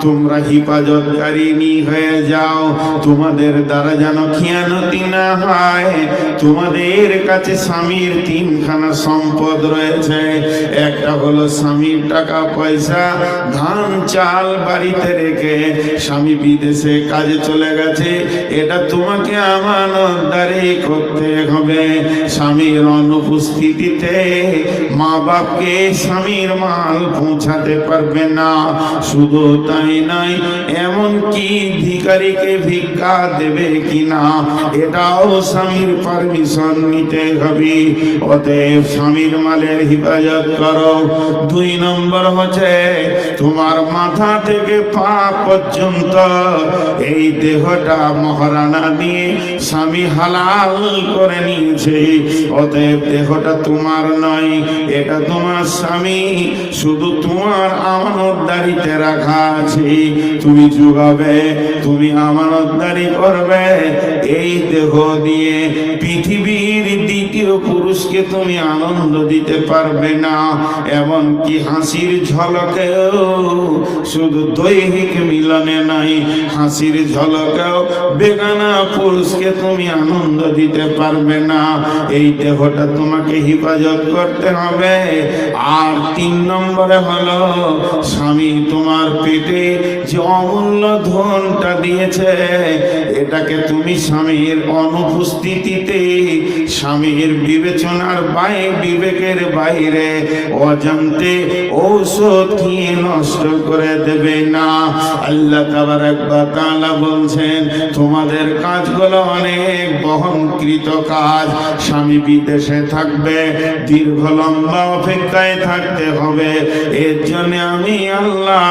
তোমরা হিফাজতকারিনী হয়ে যাও। তোমাদের দ্বারা যেন খিয়ানতি না হয়। তোমাদের কাছে স্বামীর তিনখানা সম্পদ রয়েছে। একটা হলো স্বামীর টাকা, পয়সা, ধান, চাল বাড়িতে রেখে স্বামী বিদেশে কাজে চলে গেছে। এটা তোমাকে আমানতদারি করতে হবে। স্বামীর অনুপস্থিতিতে মা বাপকে স্বামীর মাল পৌঁছাতে পারবে না। শুধু তাই নাই নাই, এমন কি ভিকারিকে ভিক্ষা দেবে কিনা? এটাও স্বামীর পারমিশন নিতে হবে। অতএব স্বামীর মালের হেফাজত করো। দুই নম্বর হচ্ছে, তোমার মাথা থেকে পা পর্যন্ত এই দেহটা মহারানা দিয়ে স্বামী হালাল করে নিয়েছে। অতএব দেহটা তোমার নয়, এটা তোমার স্বামী। শুধু তোমার আমানতদারিতে রাখা আছে। তুমি যুগাবে তুমি আমানতদারি করবে। এই দেহ দিয়ে পৃথিবীর পুরুষকে তুমি আনন্দ দিতে পারবে না। এমন কি হাসির ঝলকেও শুধু দৈহিক মিলনে নাই। হাসির ঝলকেও বেগানা পুরুষকে তুমি আনন্দ দিতে পারবে না। এই দেহটা তোমাকে হেফাজত করতে হবে। আর তিন নম্বরে হলো, স্বামী তোমার পেটে যে অমূল্য ধনটা দিয়েছে, এটাকে তুমি স্বামীর অনুপস্থিতিতে স্বামীর বিবেচনার বাইরে বিবেকের বাইরে অজান্তে ঔষধ খেয়ে নষ্ট করে দেবে না। আল্লাহ তাআলা বলছেন, তোমাদের কাজগুলো অনেক বহনকৃত কাজ। স্বামী বিদেশে থাকবে, দীর্ঘ লম্বা অপেক্ষায় থাকতে হবে। এর জন্য আমি আল্লাহ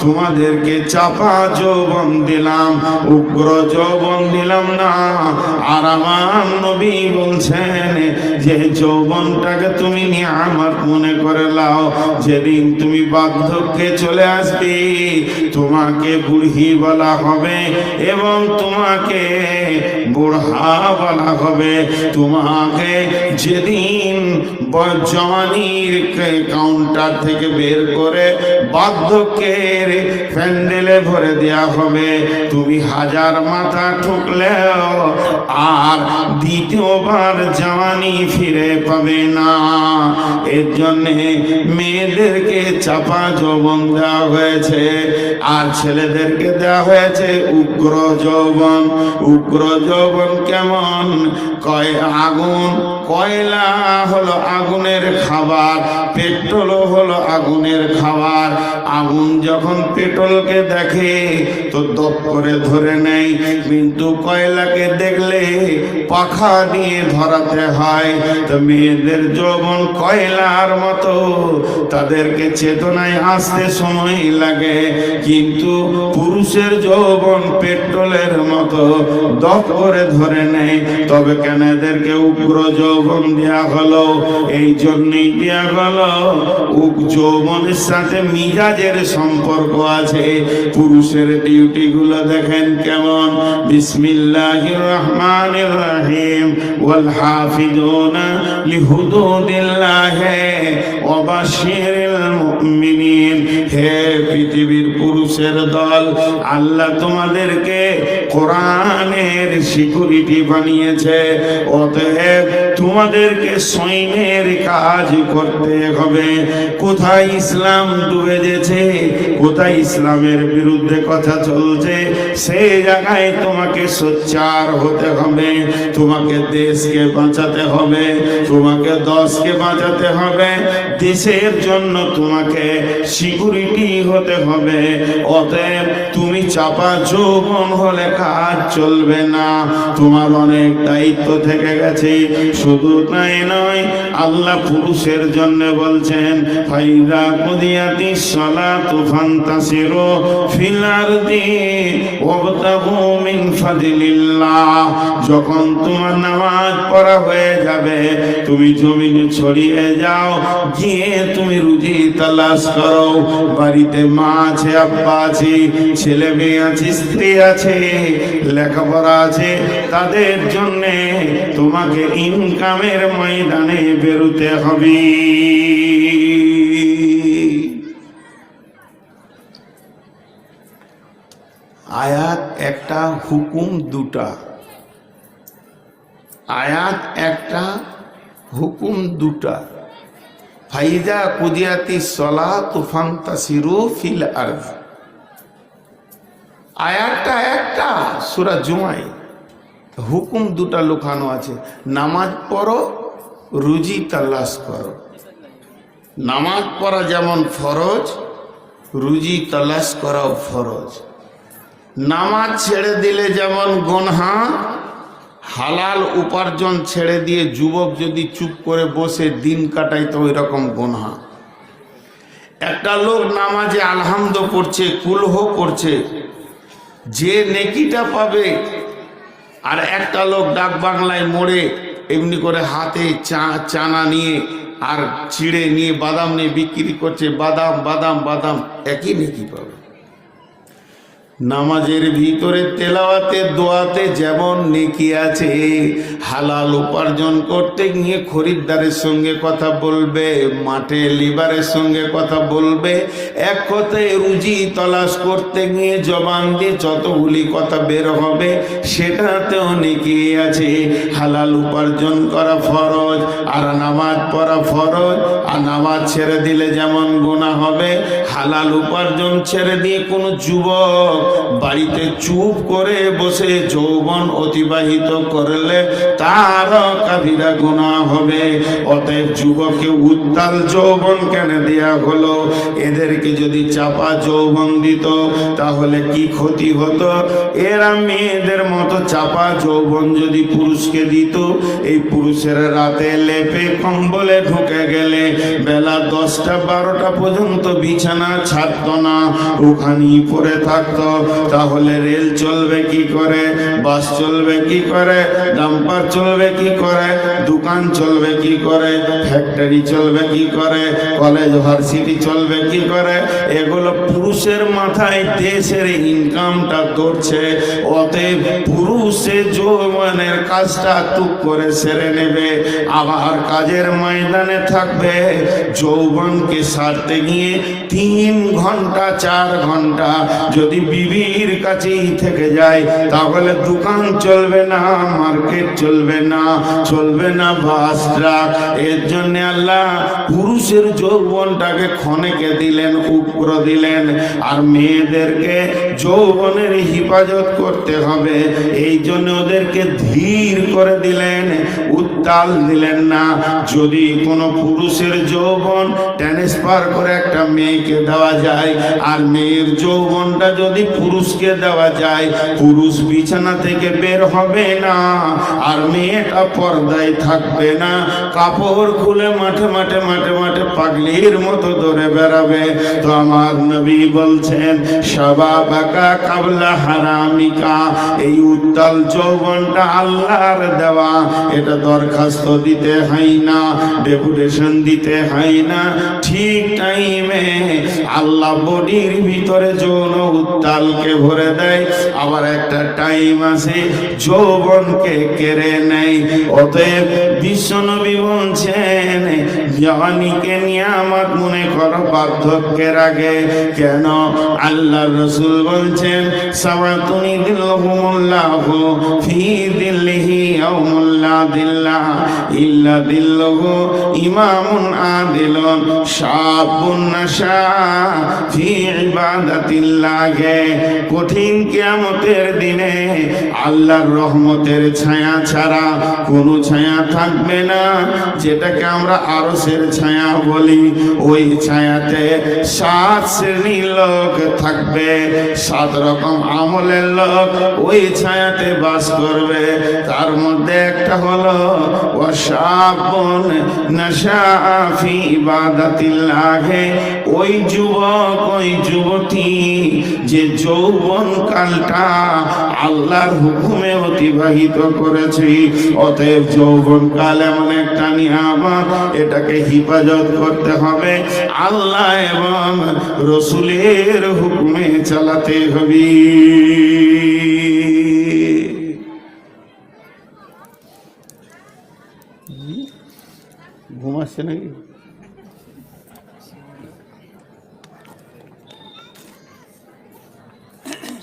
তোমাদেরকে চাপা যৌবন দিলাম, উগ্র যৌবন দিলাম না। আর আমার নবী বলছেন যে যৌবনটাকে তুমি নিয়ে আমার মনে করে লাও, যেদিন তুমি বার্ধক্যে চলে আসবে, তোমাকে বুড়হি বলা হবে এবং তোমাকে বুড়হা বলা হবে। তোমাকে যেদিন জওয়ানির কাউন্টার থেকে বের করে বার্ধক্যের প্যান্ডেলে ভরে দেয়া হবে। তুমি হাজার মাথা ঠুকলেও আর দ্বিতীয়বার জওয়ানি ফিরে পাবে না। এর জন্যে মেয়েদেরকে চাপা যৌবন দেওয়া হয়েছে। আর ছেলেদেরকে দেওয়া হয়েছে উগ্র যৌবন। উগ্র যৌবন কেমন? কয় আগুন। কয়লা হলো আগুনের খাবার পেট্রোলও হলো আগুনের খাবার। আগুন যখন পেট্রোলকে দেখে, তো দপ করে ধরে নেয়। কিন্তু কয়লাকে দেখলে পাখা দিয়ে ধরাতে হয়। তো মেয়েদের যৌবন কয়লার মতো। তাদেরকে চেতনায় আসতে সময় লাগে। কিন্তু পুরুষের যৌবন পেট্রোলের মতো। দপ করে ধরে নেয় তবে কেন এদেরকে উগ্র যৌবন দেওয়া হলো? এই জন্যই দেওয়া হলো উগ যৌবনের সাথে মিজাজের সম্পর্ক আছে। পুরুষের ডিউটি গুলো দেখেন কেমন? বিসমিল্লাহির রহমানির রহিম। ওয়াল হাফিজুনা লিহুদুদিল্লাহ। ওয়া বাশিরিল মুমিনিন। হে পৃথিবীর পুরুষের দল আল্লাহ তোমাদেরকে কোরআনের সিকিউরিটি বানিয়েছে। অতএব তোমাদেরকে সৈন্যের কাজ করতে হবে। কোথায় ইসলাম ডুবে গেছে? কোথায় ইসলামের বিরুদ্ধে কথা চলছে? সেই জায়গায় তোমাকে সোচ্চার হতে হবে। তোমাকে দেশকে বাঁচাতে হবে। তোমাকে দশকে বাঁচাতে হবে। দেশের জন্য তোমাকে সিকিউরিটি হতে হবে। অতএব তুমি চাপা যৌবন হলে কাজ চলবে না। তোমার অনেক দায়িত্ব থেকে গেছে। শুধু তাই নয়, আল্লাহ পুরুষের জন্য বলছেন, ফাইদা কুদিয়াতি সালাতু ফান্তাসিরু ফিল আরদি ওয়াবতাগু মিন ফাদলিল্লাহ। যখন তোমার নামাজ পড়া হয়ে যাবে, তুমি জমিনে ছড়িয়ে যাও, গিয়ে তুমি রুজি তালাশ করো। বাড়িতে মা আছে, আব্বা আছে, ছেলে মেয়ে আছে, স্ত্রী আছে, লেখাপড়া আছে, তাদের জন্য তোমাকে ইনকামের ময়দানে বেরোতে হবে। আয়াত একটা, হুকুম দুটা। আয়াত একটা, হুকুম দুটা। ফাইজা কুদিয়াতি সলা তুফান তাসিরু ফিল আরজ আয়াতটা একটা, সুরা জুমাই হুকুম দুটা লুকানো আছে। নামাজ পড়ো, রুজি তালাশ করো। নামাজ পড়া যেমন ফরজ, রুজি তালাশ করাও ফরজ। নামাজ ছেড়ে দিলে যেমন গনহা, হালাল উপার্জন ছেড়ে দিয়ে যুবক যদি চুপ করে বসে দিন কাটায় তো ওই রকম গনহা। একটা লোক নামাজে আলহামদ পড়ছে কুলহ করছে যে নেকিটা পাবে আর একটা লোক ডাক বাংলায় মোড়ে এমনি করে হাতে চা, চানা নিয়ে আর চিড়ে নিয়ে বাদাম নিয়ে বিক্রি করছে, বাদাম বাদাম বাদাম, একই নেকি পাবে। নামাজের ভিতরে তেলাওয়াতে, দোয়াতে যেমন নেকি আছে হালাল উপার্জন করতে গিয়ে খরিদ্দারের সঙ্গে কথা বলবে, মাঠে লিবারের সঙ্গে কথা বলবে, এক কথায় রুজি তলাশ করতে গিয়ে জবান দিয়ে যতগুলি কথা বের হবে, সেটাতেও নেকি আছে। হালাল উপার্জন করা ফরজ, আর নামাজ পড়া ফরজ, আর নামাজ ছেড়ে দিলে যেমন গোনা হবে, হালাল উপার্জন ছেড়ে দিয়ে কোনো যুবক বাড়িতে চুপ করে বসে যৌবন অতিবাহিত করলে তার কাবিরা গুণা হবে। অতএব যুবককে উত্তাল যৌবন কেন দেয়া হলো? এদেরকে যদি চাপা যৌবন দিত, তাহলে কি ক্ষতি হতো? এরা মেয়েদের মতো চাপা যৌবন যদি পুরুষকে দিত, এই পুরুষের রাতে লেপে কম্বলে ঢুকে গেলে বেলা দশটা, বারোটা পর্যন্ত বিছানা ছাড়তো না, ওখানেই পড়ে থাকতো। তাহলে রেল চলবে কি করে? বাস চলবে কি করে? ডাম্পার চলবে কি করে? দোকান চলবে কি করে? ফ্যাক্টরি চলবে কি করে? কলেজ ভার্সিটি চলবে কি করে? এগুলো পুরুষের মাথায় দেশের ইনকামটা করছে অতএব পুরুষের যৌবনের কাজটা টুক করে সেরে নেবে। আবার কাজের ময়দানে থাকবে। যৌবনকে সারতে গিয়ে তিন ঘণ্টা, চার ঘণ্টা যদি বিবির কাছেই থেকে যায়, তাহলে দোকান চলবে না মার্কেট চলবে না, চলবে না ট্রাক এর জন্য আল্লাহ পুরুষের যৌবনটাকে ক্ষণেকে দিলেন, উপর দিলেন। আর মেয়েদেরকে যৌবনের হেফাজত করতে হবে। এই জন্য ওদেরকে ধীর করে দিলেন, উত্তাল দিলেন না। যদি কোনো পুরুষের যৌবন ট্রান্সফার করে একটা মেয়েকে দেওয়া যায়, আর মেয়ের যৌবনটা যদি পুরুষকে দেওয়া যায়, পুরুষ বিছানা থেকে বের হবে না, আর মেয়েটা পর্দায় থাকবে না। কাপড় খুলে মাঠে মাঠে মাঠে মাঠে পাগলির মতো ধরে বেড়াবে। তো আমার নবী বলছেন সবা বাকা কাবলা হারামিকা। এই উত্তাল যৌবনটা আল্লাহর দেওয়া। এটা দরখাস্ত দিতে হয় না, ডেপুটেশন দিতে হয় না। ঠিক টাইমে আল্লাহ বডির ভিতরে যৌন উত্তালকে ভরে দেয়। আবার একটা টাইম আছে, যৌবনকে কেড়ে নেয়। অতএব বিশ্বনবী বলছেন জওয়ানিকে নিয়ামত মনে করো বার্ধক্যের আগে। কেন? আল্লাহ রসুল বলছেন, সাবাতুনি দিল্লাহুমুল্লাহ ফি দিল্লিহি ইয়াউমুল্লা দিল্লাহ ইল্লা দিল্লহু ইমামুন আদিলুন শাবুন নাশা ফি ইবাদাতিল্লাহে। কঠিন কিয়ামতের দিনে আল্লাহর রহমতের ছায়া ছাড়া কোনো ছায়া থাকবে না, যেটাকে আমরা আরসের ছায়া বলি, ওই ছায়াতে সাত শ্রেণির লোক থাকবে। সাত রকম আমলের লোক ওই ছায়াতে বাস করবে। তার মধ্যে একটা হলো ওয়াসাবুন নাশাফি ইবাদাতিল্লাহে। ওই যুবক, ওই যুবতী, যে যৌবন কালটা আল্লাহর হুকুমে অতিবাহিত করেছি, অতএব যৌবন কাল এমন একটা নিয়ামত, এটাকে হিফাজত করতে হবে। আল্লাহ এবং রসুলের হুকুমে চালাতে হবে। ঘুমাচ্ছে নাকি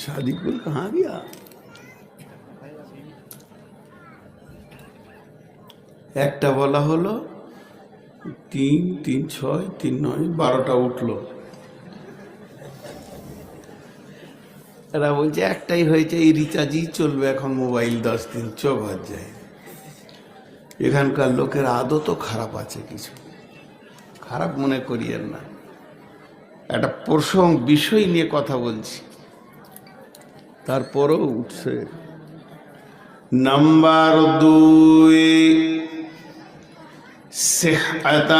शादीपुर कहाँ गया একটা বলা হলো তিন তিন ছয় তিন নয় বারোটা উঠলো এরা বলছে একটাই হয়েছে এই রিচার্জই চলবে এখন মোবাইল দশ দিন চোখ যায় এখানকার লোকের আদত খারাপ আছে কিছু। খারাপ মনে করিয়েন না। একটা প্রসঙ্গ, বিষয় নিয়ে কথা বলছি। তারপরও উঠছে। নাম্বার দুই সেহতা